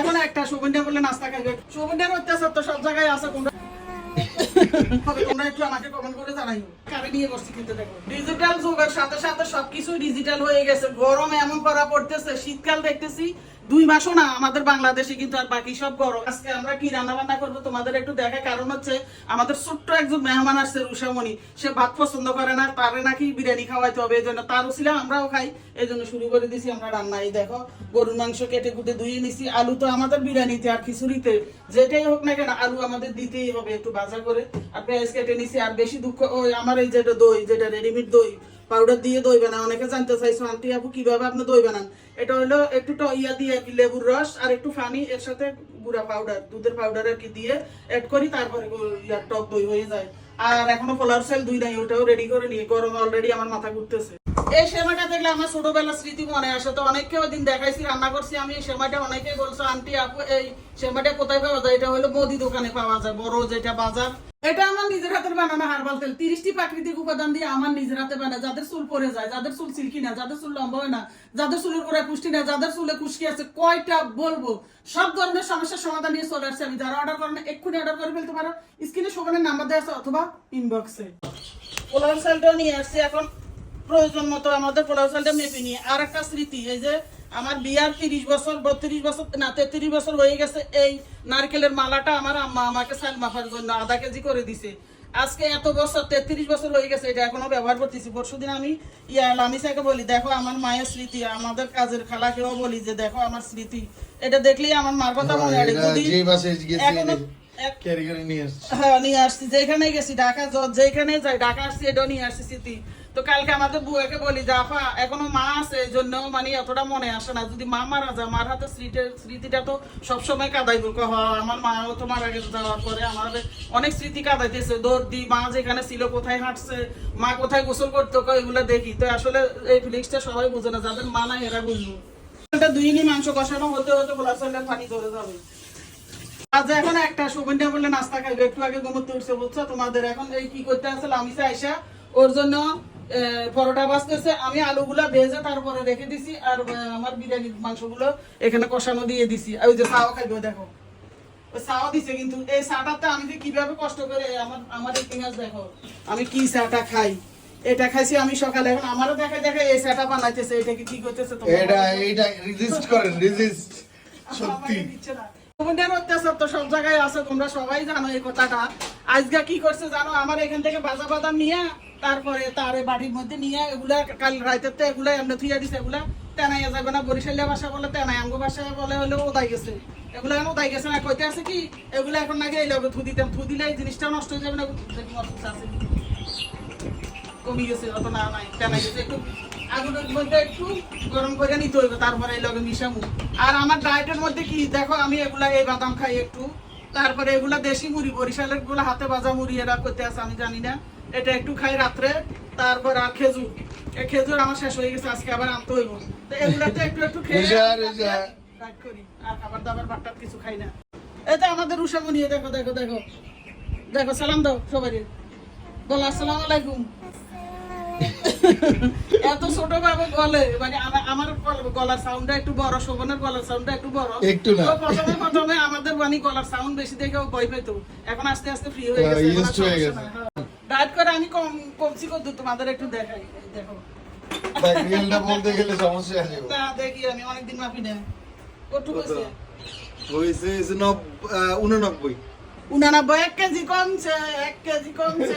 এখন একটা সুগন্ধা বলে নাস্তা খাইবে। সুগন্ধার অত্যাচার তো সব জায়গায় আছে কোনটা একটু আমাকে করে নিয়ে ডিজিটাল যুগের সাথে সাথে ডিজিটাল হয়ে গেছে। গরম এমন পড়তেছে, শীতকাল দেখতেছি দুই মাসও না, আমাদের বাংলাদেশে কিন্তু আর বাকি সব গরম। আজকে আমরা কি রান্না বান্না করব তোমাদের একটু দেখা কারণ হচ্ছে, আমাদের ছোট্ট একজন মেহমান আসছে রুষামণি সে ভাত পছন্দ করে না, তারে নাকি বিরিয়ানি খাওয়াইতে হবে, এই জন্য তার উচিলে আমরাও খাই। এই জন্য শুরু করে দিছি আমরা রান্না। এই দেখো, গরুর মাংস কেটে কুটে ধুয়ে নিছি। আলু তো আমাদের বিরিয়ানিতে আর খিচুড়িতে। যেটাই হোক না কেন, আলু আমাদের দিতেই হবে একটু ভাজা করে। আর পেঁয়াজ কেটে নিছি, আর বেশি দুঃখ, ওই আমার এই যেটা দই, যেটা রেডিমেড দই পাউডার দিয়ে দই বানান অনেকে জানতে চাইছো, আন্টি আপু, কীভাবে আপনি দই বানান এটা হলো একটু ইয়া দিয়ে লেবুর রস আর একটু পানি এর সাথে গুঁড়া পাউডার, দুধের পাউডার আর কি দিয়ে অ্যাড করি, তারপরে ইয়ার টক দই হয়ে যায়। আর এখনও পোলার সেল দুই নাই, ওটাও রেডি করে নিয়ে, গরম অলরেডি আমার মাথা ঘুরতেছে। এই সেমাটা দেখলে আমার ছোটবেলার স্মৃতি মনে আসে। তো অনেককে ওই দিন দেখাইছি, রান্না করছি আমি, এই সেমাটা অনেকে বলছো, আন্টি আপু, এই সেমাটা কোথায় পাওয়া যায়? এটা হলো মুদি দোকানে পাওয়া যায়, বড় যেটা বাজার। এটা আমার নিজের হাতের বানানো হার্বাল তেল। তিরিশটি প্রাকৃতিক উপাদান দিয়ে আমার নিজের হাতে বানা যাদের চুল পরে যায়, যাদের চুল সিল্কি না, যাদের চুল লম্বা হয় না, যাদের চুলের গোড়ায় পুষ্টি না, যাদের চুলে কুষ্টি আছে, কয়টা বলব? সব ধরনের সমস্যার সমাধান নিয়ে চলে আসছে আমি। যারা অর্ডার করেন, এক্ষুনি অর্ডার করে ফেলতে পারো। স্ক্রিনে শোকানের নাম্বার দেওয়া আছে অথবা ইনবক্সে পোলার চালটাও নিয়ে আসছি এখন। প্রয়োজন মতো আমাদের পোলার চালটা মেপে নিয়ে। আর একটা স্মৃতি, এই যে আমার বিয়ার তিরিশ বছর বত্রিশ বছর না তেত্রিশ বছর হয়ে গেছে। এই নারকেলের মালাটা আমার আম্মা আমাকে চাল মাখার জন্য আধা কেজি করে দিছে। আজকে এত বছর তেত্রিশ বছর হয়ে গেছে এটা এখনও ব্যবহার করতেছি। পরশু দিন আমি ইয়া লামিসাকে বলি দেখো আমার মায়ের স্মৃতি আমাদের কাজের খালাকেও বলি যে দেখো আমার স্মৃতি। এটা দেখলেই আমার মার কথা মনে হয় এখনও হ্যাঁ নিয়ে আসছি। যেখানে গেছি ঢাকা যেখানে যাই ঢাকা আসছি এটাও নিয়ে আসছি স্মৃতি। তো কালকে আমাদের বুয়াকে বলি জাফা এখনও মা আছে এই জন্য মানে এতটা মনে আসে না। যদি মা মারা যায় মার হাতে স্মৃতির স্মৃতিটা তো সবসময় কাদাই ক হ, আমার মাও তো মারা গেছে যাওয়ার পরে আমার অনেক স্মৃতি কাদাইতেছে। দৌড় দি মা যেখানে ছিল কোথায় হাঁটছে মা কোথায় গোসল করতো এগুলো দেখি। তো আসলে এই ফিলিংসটা সবাই বুঝে না যাদের মা না এরা বুঝব এটা দুই নি মাংস কষানো হতে হতে গোলাপ চালের পানি ধরে যাবে। আজ এখন একটা নাস্তা খাইবে একটু আগে ঘুমোতে উঠছে বুঝছ? তোমাদের এখন এই কি করতে আসলে আমি আইসা ওর জন্য পরোটা বাজতেছে আমি আলুগুলা ভেজে তারপরে রেখে দিছি আর আমার বিরিয়ানির মাংসগুলো এখানে কষানো দিয়ে দিছি। ওই যে চাও খাইবে দেখো। ওই চাও দিছে কিন্তু এই চাটাতে আমি যে কীভাবে কষ্ট করে আমার আমার ইতিহাস দেখো আমি কি চাটা খাই? এটা খাইছি আমি সকালে এখন আমারও দেখা দেখা এই চাটা বানাইতেছে এটা কি এটা? রেজিস্ট করেন রেজিস্ট সত্যি। তোমাদের অত্যাচার তো সব জায়গায় আছে তোমরা সবাই জানো এই কথাটা। আজকে কি করছে জানো? আমার এখান থেকে বাজা বাদাম নিয়ে, তারপরে তার বাড়ির মধ্যে নিয়ে এগুলা, কাল রাইতের তো এগুলা, এমনি থুইয়া দিছে এগুলা। তেনাইয়া যাবে না, বরিশালিয়া ভাষা বলে, তেনাই আমগো ভাষা বলে হলে ওদাই গেছে। এগুলো এখন ওদাই গেছে না, কইতে আছে কি, এগুলো এখন নাকি এই লগে থু দিতাম। থু দিলে এই জিনিসটা নষ্ট হয়ে যাবে না কমে গেছে, অত না, নাই, তেনাই গেছে একটু আগুনের মধ্যে একটু গরম করে নিতে হইবে, তারপরে এই লগে মিশামু। আর আমার ডায়েটের মধ্যে কি, দেখো আমি এগুলা এই বাদাম খাই একটু। তারপরে এগুলা দেশি মুড়ি বরিশালেরগুলা হাতে ভাজা মুড়ি এরা করতে আছে আমি জানি না। এটা একটু খাই রাত্রে তারপর আর খেজুর। এই খেজুর আমার শেষ হয়ে গেছে আজকে আবার আনতে হইব। তো এগুলাতে একটু একটু খেয়ে। করি আর খাবার দাবার বাট্টার কিছু খাই না। এটা আমাদের উষা বনিয়ে দেখো দেখো দেখো। দেখো সালাম দাও বলো আসসালামু আলাইকুম। এত ছোট ভাবে বলে মানে আমা- আমার গল- গলার সাউন্ডটা একটু বড় শোভনের গলার সাউন্ডটা একটু বড়। একটু না। প্রথমে প্রথমে আমাদের গলার সাউন্ড বেশি দেখে ও ভয় পেতো। এখন আস্তে আস্তে ফ্রি হয়ে গেছে। ডায়েট করে আমি কম কমছি কত তোমাদের একটু দেখাই দেখো। রিয়েলটা বলতে গেলে সমস্যা আছে। না দেখি আমি অনেকদিন মাপি না কটুক হয়েছে হয়েছে হয়েছে নব- আহ, উননব্বই। উনানব্বই এক কেজি কমছে এক কেজি কমছে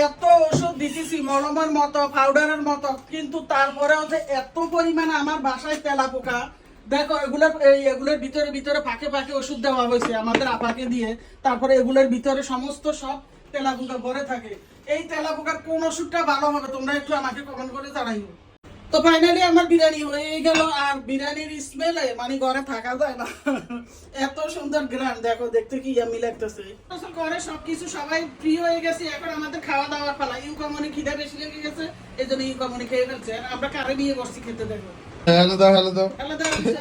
এত ওষুধ দিতেছি মলমের মতো পাউডারের মতো কিন্তু তারপরেও যে এত পরিমাণে আমার বাসায় তেলা পোকা দেখো এগুলোর এই এগুলোর ভিতরে ভিতরে ওষুধ দেওয়া হয়েছে আমাদের আপাকে দিয়ে। তারপরে এগুলোর ভিতরে সমস্ত সব তেলা পোকা ভরে থাকে। এই তেলা পোকার কোন ওষুধটা ভালো হবে তোমরা একটু আমাকে কমেন্ট করে জানাইও। তো ফাইনালি আমার বিরিয়ানি হয়ে গেল, আর বিরিয়ানির স্মেলে মানে ঘরে থাকা যায় না। এত সুন্দর গ্রাম দেখো, দেখতে কি ইয়ামি লাগতেছে। আসলে ঘরে সবকিছু সবাই ফ্রি হয়ে গেছে, এখন আমাদের খাওয়া দাওয়ার পালা। ইউ কমনে খিদা বেশি লেগে গেছে, এই জন্য ইউ কমনে খেয়ে ফেলছে। আমরা কারে নিয়ে বসছি খেতে, দেখো। হ্যালো দাও হ্যালো দাও।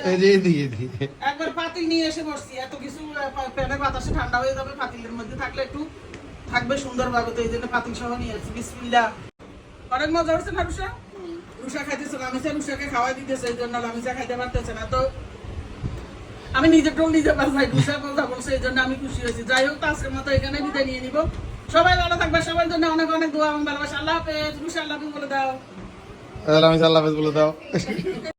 এই যে এদিকে এদিকে একবার পাতিল নিয়ে এসে বসছি। এত কিছু প্যানের বাতাসে ঠান্ডা হয়ে যাবে পাতিলের মধ্যে থাকলে একটু থাকবে সুন্দর ভাবে তো এই জন্য পাতিল সহ নিয়ে আসছি বিসমিল্লাহ। অনেক মজা হচ্ছে না রুষা রুষা খাইতেছে লামিসা রুষাকে খাওয়াই দিতেছে এই জন্য লামিসা খাইতে পারতেছে না। তো আমি নিজে টোল নিজে বাসাই রুষা কথা বলছে এই জন্য আমি খুশি হয়েছি। যাই হোক তো আজকের মতো এখানে বিদায় নিয়ে নিব। সবাই ভালো থাকবে সবার জন্য অনেক অনেক দোয়া এবং ভালোবাসা। আল্লাহ হাফেজ রুষা আল্লাহ বলে দাও। আমি সাল্লাহ বলে দাও।